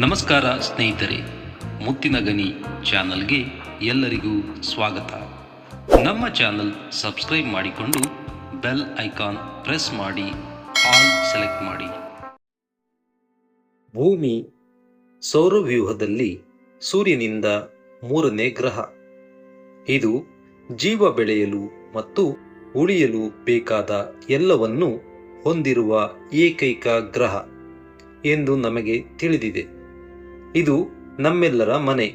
ನಮಸ್ಕಾರ ಸ್ನೇಹಿತರೆ, ಮುತ್ತಿನ ಗನಿ ಚಾನಲ್ಗೆ ಎಲ್ಲರಿಗೂ ಸ್ವಾಗತ. ನಮ್ಮ ಚಾನಲ್ ಸಬ್ಸ್ಕ್ರೈಬ್ ಮಾಡಿಕೊಂಡು ಬೆಲ್ ಐಕಾನ್ ಪ್ರೆಸ್ ಮಾಡಿ, ಆಲ್ ಸೆಲೆಕ್ಟ್ ಮಾಡಿ. ಭೂಮಿ ಸೌರವ್ಯೂಹದಲ್ಲಿ ಸೂರ್ಯನಿಂದ ಮೂರನೇ ಗ್ರಹ. ಇದು ಜೀವ ಬೆಳೆಯಲು ಮತ್ತು ಉಳಿಯಲು ಬೇಕಾದ ಎಲ್ಲವನ್ನೂ ಹೊಂದಿರುವ ಏಕೈಕ ಗ್ರಹ ಎಂದು ನಮಗೆ ತಿಳಿದಿದೆ. ಇದು ನಮ್ಮೆಲ್ಲರ ಮನೆ.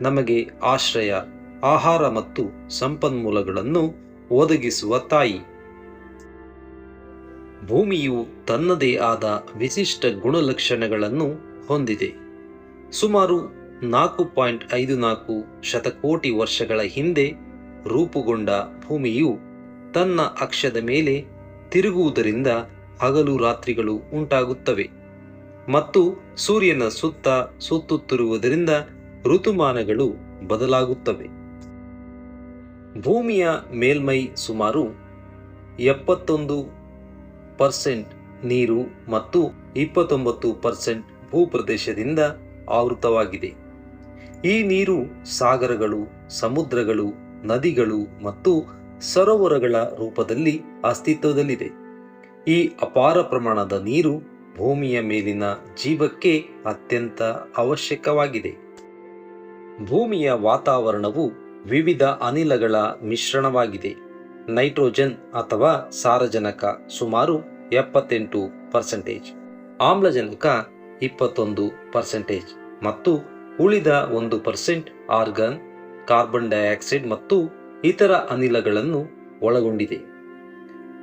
ನಮಗೆ ಆಶ್ರಯ, ಆಹಾರ ಮತ್ತು ಸಂಪನ್ಮೂಲಗಳನ್ನು ಒದಗಿಸುವ ತಾಯಿ. ಭೂಮಿಯು ತನ್ನದೇ ಆದ ವಿಶಿಷ್ಟ ಗುಣಲಕ್ಷಣಗಳನ್ನು ಹೊಂದಿದೆ. ಸುಮಾರು ನಾಲ್ಕು ಪಾಯಿಂಟ್ ಐದು ನಾಲ್ಕು ಶತಕೋಟಿ ವರ್ಷಗಳ ಹಿಂದೆ ರೂಪುಗೊಂಡ ಭೂಮಿಯು ತನ್ನ ಅಕ್ಷದ ಮೇಲೆ ತಿರುಗುವುದರಿಂದ ಹಗಲು ರಾತ್ರಿಗಳು ಉಂಟಾಗುತ್ತವೆ. ಮತ್ತು ಸೂರ್ಯನ ಸುತ್ತ ಸುತ್ತುತ್ತಿರುವುದರಿಂದ ಋತುಮಾನಗಳು ಬದಲಾಗುತ್ತವೆ. ಭೂಮಿಯ ಮೇಲ್ಮೈ ಸುಮಾರು ಎಪ್ಪತ್ತೊಂದು ಪರ್ಸೆಂಟ್ ನೀರು ಮತ್ತು ಇಪ್ಪತ್ತೊಂಬತ್ತು ಪರ್ಸೆಂಟ್ ಭೂಪ್ರದೇಶದಿಂದ ಆವೃತವಾಗಿದೆ. ಈ ನೀರು ಸಾಗರಗಳು, ಸಮುದ್ರಗಳು, ನದಿಗಳು ಮತ್ತು ಸರೋವರಗಳ ರೂಪದಲ್ಲಿ ಅಸ್ತಿತ್ವದಲ್ಲಿದೆ. ಈ ಅಪಾರ ಪ್ರಮಾಣದ ನೀರು ಭೂಮಿಯ ಮೇಲಿನ ಜೀವಕ್ಕೆ ಅತ್ಯಂತ ಅವಶ್ಯಕವಾಗಿದೆ. ಭೂಮಿಯ ವಾತಾವರಣವು ವಿವಿಧ ಅನಿಲಗಳ ಮಿಶ್ರಣವಾಗಿದೆ. ನೈಟ್ರೋಜನ್ ಅಥವಾ ಸಾರಜನಕ ಸುಮಾರು ಎಪ್ಪತ್ತೆಂಟು ಪರ್ಸೆಂಟೇಜ್, ಆಮ್ಲಜನಕ ಇಪ್ಪತ್ತೊಂದು ಪರ್ಸೆಂಟೇಜ್ ಮತ್ತು ಉಳಿದ ಒಂದು ಪರ್ಸೆಂಟ್ ಆರ್ಗನ್, ಕಾರ್ಬನ್ ಡೈಆಕ್ಸೈಡ್ ಮತ್ತು ಇತರ ಅನಿಲಗಳನ್ನು ಒಳಗೊಂಡಿದೆ.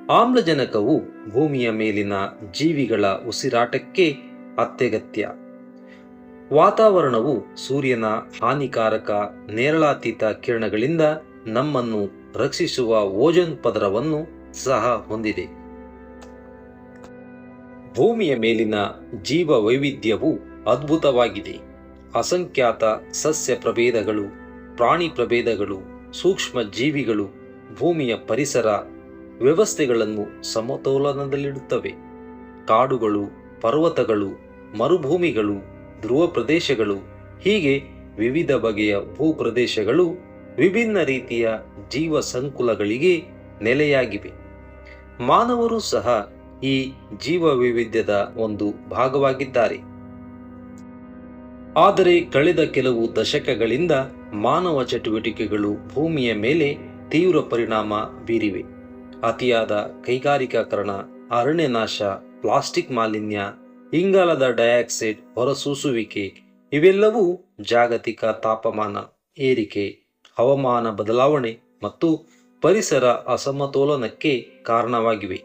ಆಮ್ಲಜನಕವು ಭೂಮಿಯ ಮೇಲಿನ ಜೀವಿಗಳ ಉಸಿರಾಟಕ್ಕೆ ಅತ್ಯಗತ್ಯ. ವಾತಾವರಣವು ಸೂರ್ಯನ ಹಾನಿಕಾರಕ ನೇರಳಾತೀತ ಕಿರಣಗಳಿಂದ ನಮ್ಮನ್ನು ರಕ್ಷಿಸುವ ಓಜೋನ್ ಪದರವನ್ನು ಸಹ ಹೊಂದಿದೆ. ಭೂಮಿಯ ಮೇಲಿನ ಜೀವ ವೈವಿಧ್ಯವು ಅದ್ಭುತವಾಗಿದೆ. ಅಸಂಖ್ಯಾತ ಸಸ್ಯ ಪ್ರಭೇದಗಳು, ಪ್ರಾಣಿ ಪ್ರಭೇದಗಳು ಸೂಕ್ಷ್ಮ ಜೀವಿಗಳು ಭೂಮಿಯ ಪರಿಸರ ವ್ಯವಸ್ಥೆಗಳನ್ನು ಸಮತೋಲನದಲ್ಲಿಡುತ್ತವೆ. ಕಾಡುಗಳು, ಪರ್ವತಗಳು, ಮರುಭೂಮಿಗಳು, ಧ್ರುವ ಪ್ರದೇಶಗಳು, ಹೀಗೆ ವಿವಿಧ ಬಗೆಯ ಭೂಪ್ರದೇಶಗಳು ವಿಭಿನ್ನ ರೀತಿಯ ಜೀವ ಸಂಕುಲಗಳಿಗೆ ನೆಲೆಯಾಗಿವೆ. ಮಾನವರು ಸಹ ಈ ಜೀವ ವೈವಿಧ್ಯದ ಒಂದು ಭಾಗವಾಗಿದ್ದಾರೆ. ಆದರೆ ಕಳೆದ ಕೆಲವು ದಶಕಗಳಿಂದ ಮಾನವ ಚಟುವಟಿಕೆಗಳು ಭೂಮಿಯ ಮೇಲೆ ತೀವ್ರ ಪರಿಣಾಮ ಬೀರಿವೆ. ಅತಿಯಾದ ಕೈಗಾರಿಕಾಕರಣ, ಅರಣ್ಯನಾಶ, ಪ್ಲಾಸ್ಟಿಕ್ ಮಾಲಿನ್ಯ, ಇಂಗಾಲದ ಡೈಆಕ್ಸೈಡ್ ಹೊರಸೂಸುವಿಕೆ, ಇವೆಲ್ಲವೂ ಜಾಗತಿಕ ತಾಪಮಾನ ಏರಿಕೆ, ಹವಾಮಾನ ಬದಲಾವಣೆ ಮತ್ತು ಪರಿಸರ ಅಸಮತೋಲನಕ್ಕೆ ಕಾರಣವಾಗಿವೆ.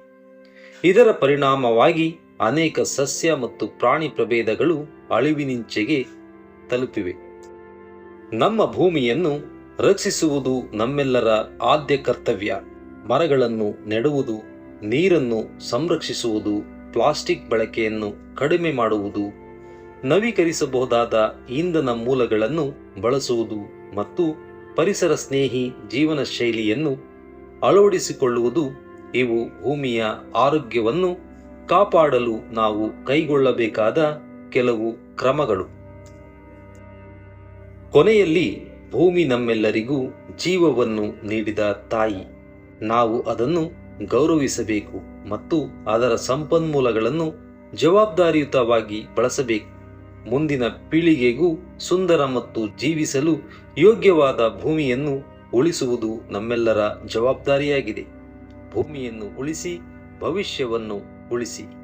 ಇದರ ಪರಿಣಾಮವಾಗಿ ಅನೇಕ ಸಸ್ಯ ಮತ್ತು ಪ್ರಾಣಿ ಪ್ರಭೇದಗಳು ಅಳಿವಿನಿಂಚೆಗೆ ತಲುಪಿವೆ. ನಮ್ಮ ಭೂಮಿಯನ್ನು ರಕ್ಷಿಸುವುದು ನಮ್ಮೆಲ್ಲರ ಆದ್ಯ ಕರ್ತವ್ಯ. ಮರಗಳನ್ನು ನೆಡುವುದು, ನೀರನ್ನು ಸಂರಕ್ಷಿಸುವುದು, ಪ್ಲಾಸ್ಟಿಕ್ ಬಳಕೆಯನ್ನು ಕಡಿಮೆ ಮಾಡುವುದು, ನವೀಕರಿಸಬಹುದಾದ ಇಂಧನ ಮೂಲಗಳನ್ನು ಬಳಸುವುದು ಮತ್ತು ಪರಿಸರ ಸ್ನೇಹಿ ಜೀವನ ಶೈಲಿಯನ್ನು ಅಳವಡಿಸಿಕೊಳ್ಳುವುದು ಇವು ಭೂಮಿಯ ಆರೋಗ್ಯವನ್ನು ಕಾಪಾಡಲು ನಾವು ಕೈಗೊಳ್ಳಬೇಕಾದ ಕೆಲವು ಕ್ರಮಗಳು. ಕೊನೆಯಲ್ಲಿ ಭೂಮಿ ನಮ್ಮೆಲ್ಲರಿಗೂ ಜೀವವನ್ನು ನೀಡಿದ ತಾಯಿ. ನಾವು ಅದನ್ನು ಗೌರವಿಸಬೇಕು ಮತ್ತು ಅದರ ಸಂಪನ್ಮೂಲಗಳನ್ನು ಜವಾಬ್ದಾರಿಯುತವಾಗಿ ಬಳಸಬೇಕು. ಮುಂದಿನ ಪೀಳಿಗೆಗೂ ಸುಂದರ ಮತ್ತು ಜೀವಿಸಲು ಯೋಗ್ಯವಾದ ಭೂಮಿಯನ್ನು ಉಳಿಸುವುದು ನಮ್ಮೆಲ್ಲರ ಜವಾಬ್ದಾರಿಯಾಗಿದೆ. ಭೂಮಿಯನ್ನು ಉಳಿಸಿ, ಭವಿಷ್ಯವನ್ನು ಉಳಿಸಿ.